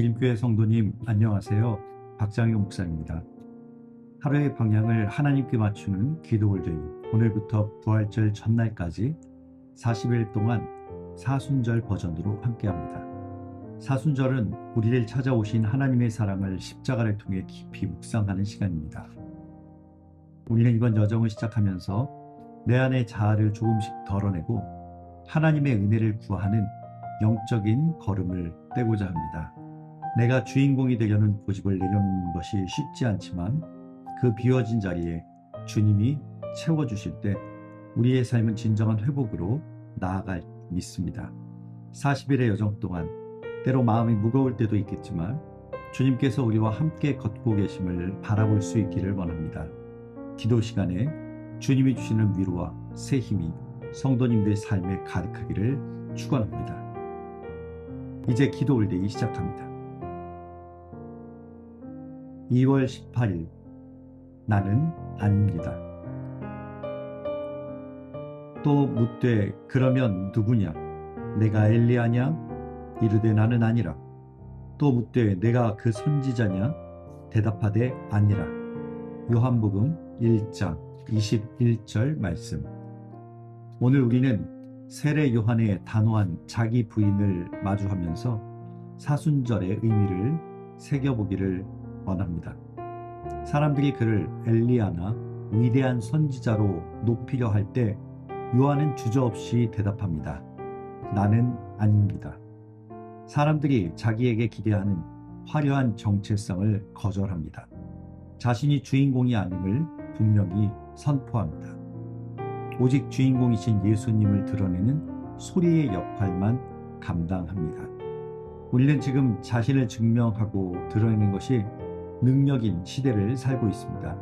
그림교회 성도님 안녕하세요. 박장영 목사입니다. 하루의 방향을 하나님께 맞추는 기도골데이 오늘부터 부활절 전날까지 40일 동안 사순절 버전으로 함께합니다. 사순절은 우리를 찾아오신 하나님의 사랑을 십자가를 통해 깊이 묵상하는 시간입니다. 우리는 이번 여정을 시작하면서 내 안의 자아를 조금씩 덜어내고 하나님의 은혜를 구하는 영적인 걸음을 떼고자 합니다. 내가 주인공이 되려는 고집을 내려놓는 것이 쉽지 않지만 그 비워진 자리에 주님이 채워주실 때 우리의 삶은 진정한 회복으로 나아갈 믿습니다. 40일의 여정 동안 때로 마음이 무거울 때도 있겠지만 주님께서 우리와 함께 걷고 계심을 바라볼 수 있기를 원합니다. 기도 시간에 주님이 주시는 위로와 새 힘이 성도님들 삶에 가득하기를 축원합니다. 이제 기도 올데이 시작합니다. 2월 18일 나는 아닙니다. 또 묻되 그러면 누구냐? 내가 엘리야냐? 이르되 나는 아니라. 또 묻되 내가 그 선지자냐? 대답하되 아니라. 요한복음 1장 21절 말씀. 오늘 우리는 세례 요한의 단호한 자기 부인을 마주하면서 사순절의 의미를 새겨보기를 원합니다. 사람들이 그를 엘리야나 위대한 선지자로 높이려 할 때 요한은 주저없이 대답합니다. 나는 아닙니다. 사람들이 자기에게 기대하는 화려한 정체성을 거절합니다. 자신이 주인공이 아님을 분명히 선포합니다. 오직 주인공이신 예수님을 드러내는 소리의 역할만 감당합니다. 우리는 지금 자신을 증명하고 드러내는 것이 능력인 시대를 살고 있습니다.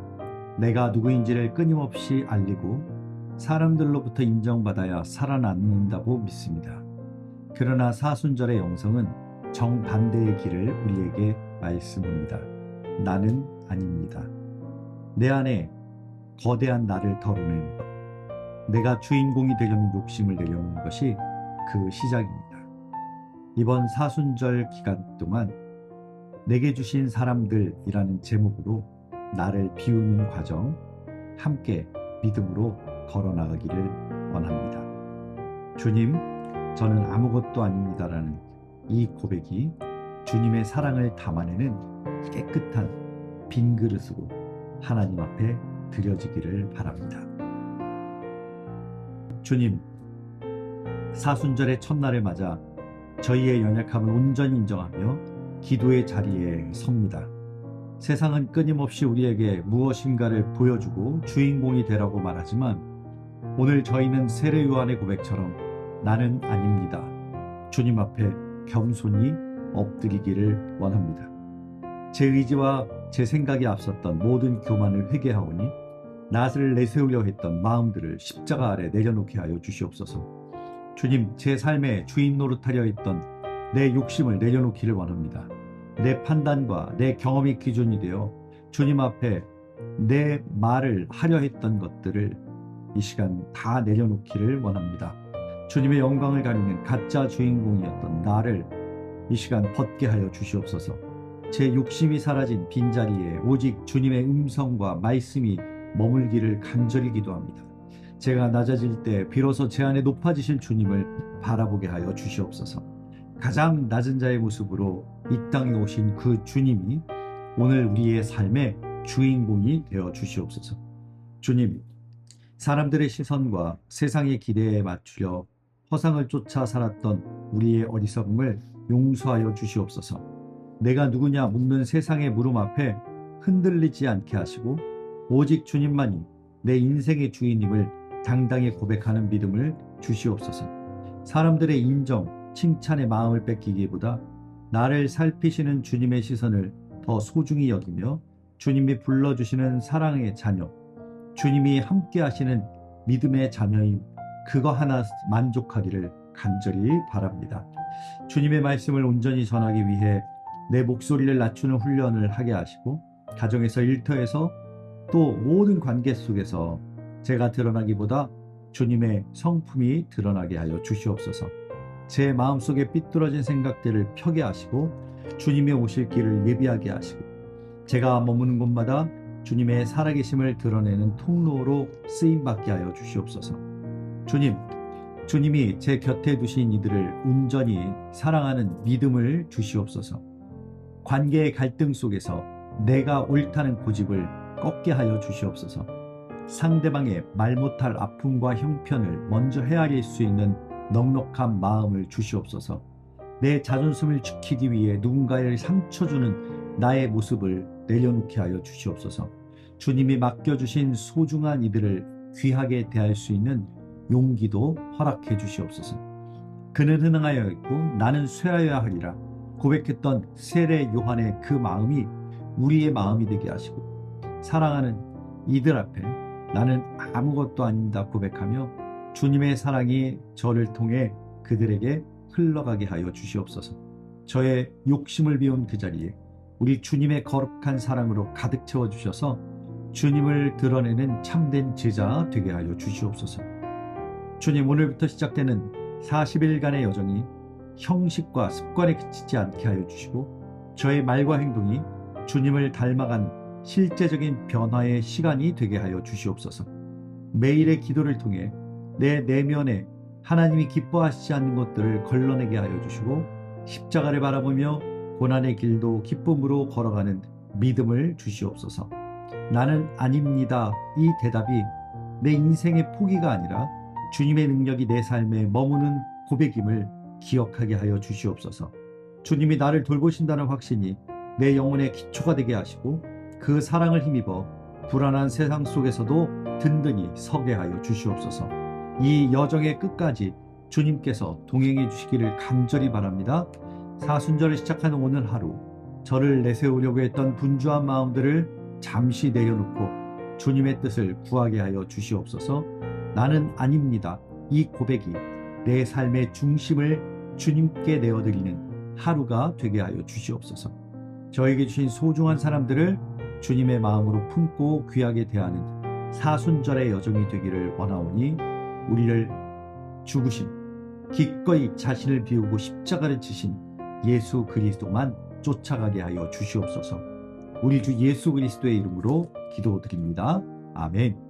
내가 누구인지를 끊임없이 알리고 사람들로부터 인정받아야 살아남는다고 믿습니다. 그러나 사순절의 영성은 정반대의 길을 우리에게 말씀합니다. 나는 아닙니다. 내 안에 거대한 나를 덜어낸 것, 내가 주인공이 되려는 욕심을 내려놓는 것이 그 시작입니다. 이번 사순절 기간 동안 내게 주신 사람들이라는 제목으로 나를 비우는 과정 함께 믿음으로 걸어 나가기를 원합니다. 주님, 저는 아무것도 아닙니다라는 이 고백이 주님의 사랑을 담아내는 깨끗한 빈 그릇으로 하나님 앞에 드려지기를 바랍니다. 주님, 사순절의 첫날을 맞아 저희의 연약함을 온전히 인정하며 기도의 자리에 섭니다. 세상은 끊임없이 우리에게 무엇인가를 보여주고 주인공이 되라고 말하지만 오늘 저희는 세례 요한의 고백처럼 나는 아닙니다. 주님 앞에 겸손히 엎드리기를 원합니다. 제 의지와 제 생각이 앞섰던 모든 교만을 회개하오니 낯을 내세우려 했던 마음들을 십자가 아래 내려놓게 하여 주시옵소서. 주님, 제 삶에 주인 노릇하려 했던 내 욕심을 내려놓기를 원합니다. 내 판단과 내 경험이 기준이 되어 주님 앞에 내 말을 하려 했던 것들을 이 시간 다 내려놓기를 원합니다. 주님의 영광을 가리는 가짜 주인공이었던 나를 이 시간 벗게 하여 주시옵소서. 제 욕심이 사라진 빈자리에 오직 주님의 음성과 말씀이 머물기를 간절히 기도합니다. 제가 낮아질 때 비로소 제 안에 높아지실 주님을 바라보게 하여 주시옵소서. 가장 낮은 자의 모습으로 이 땅에 오신 그 주님이 오늘 우리의 삶의 주인공이 되어 주시옵소서. 주님, 사람들의 시선과 세상의 기대에 맞추려 허상을 쫓아 살았던 우리의 어리석음을 용서하여 주시옵소서. 내가 누구냐 묻는 세상의 물음 앞에 흔들리지 않게 하시고 오직 주님만이 내 인생의 주인임을 당당히 고백하는 믿음을 주시옵소서. 사람들의 인정, 칭찬의 마음을 뺏기기보다 나를 살피시는 주님의 시선을 더 소중히 여기며 주님이 불러주시는 사랑의 자녀, 주님이 함께 하시는 믿음의 자녀임, 그거 하나 만족하기를 간절히 바랍니다. 주님의 말씀을 온전히 전하기 위해 내 목소리를 낮추는 훈련을 하게 하시고, 가정에서 일터에서 또 모든 관계 속에서 제가 드러나기보다 주님의 성품이 드러나게 하여 주시옵소서. 제 마음속에 삐뚤어진 생각들을 펴게 하시고 주님의 오실 길을 예비하게 하시고 제가 머무는 곳마다 주님의 살아계심을 드러내는 통로로 쓰임 받게 하여 주시옵소서. 주님, 주님이 제 곁에 두신 이들을 온전히 사랑하는 믿음을 주시옵소서. 관계의 갈등 속에서 내가 옳다는 고집을 꺾게 하여 주시옵소서. 상대방의 말 못할 아픔과 형편을 먼저 헤아릴 수 있는 넉넉한 마음을 주시옵소서. 내 자존심을 지키기 위해 누군가를 상처 주는 나의 모습을 내려놓게 하여 주시옵소서. 주님이 맡겨주신 소중한 이들을 귀하게 대할 수 있는 용기도 허락해 주시옵소서. 그는 흥하여 있고 나는 쇠하여야 하리라 고백했던 세례 요한의 그 마음이 우리의 마음이 되게 하시고 사랑하는 이들 앞에 나는 아무것도 아닙니다 고백하며 주님의 사랑이 저를 통해 그들에게 흘러가게 하여 주시옵소서. 저의 욕심을 비운 그 자리에 우리 주님의 거룩한 사랑으로 가득 채워 주셔서 주님을 드러내는 참된 제자 되게 하여 주시옵소서. 주님 오늘부터 시작되는 40일간의 여정이 형식과 습관에 그치지 않게 하여 주시고 저의 말과 행동이 주님을 닮아간 실제적인 변화의 시간이 되게 하여 주시옵소서. 매일의 기도를 통해 내 내면에 하나님이 기뻐하시지 않는 것들을 걸러내게 하여 주시고 십자가를 바라보며 고난의 길도 기쁨으로 걸어가는 믿음을 주시옵소서. 나는 아닙니다. 이 대답이 내 인생의 포기가 아니라 주님의 능력이 내 삶에 머무는 고백임을 기억하게 하여 주시옵소서. 주님이 나를 돌보신다는 확신이 내 영혼의 기초가 되게 하시고 그 사랑을 힘입어 불안한 세상 속에서도 든든히 서게 하여 주시옵소서. 이 여정의 끝까지 주님께서 동행해 주시기를 간절히 바랍니다. 사순절을 시작하는 오늘 하루 저를 내세우려고 했던 분주한 마음들을 잠시 내려놓고 주님의 뜻을 구하게 하여 주시옵소서. 나는 아닙니다. 이 고백이 내 삶의 중심을 주님께 내어드리는 하루가 되게 하여 주시옵소서. 저에게 주신 소중한 사람들을 주님의 마음으로 품고 귀하게 대하는 사순절의 여정이 되기를 원하오니 우리를 죽으신 기꺼이 자신을 비우고 십자가를 지신 예수 그리스도만 쫓아가게 하여 주시옵소서. 우리 주 예수 그리스도의 이름으로 기도드립니다. 아멘.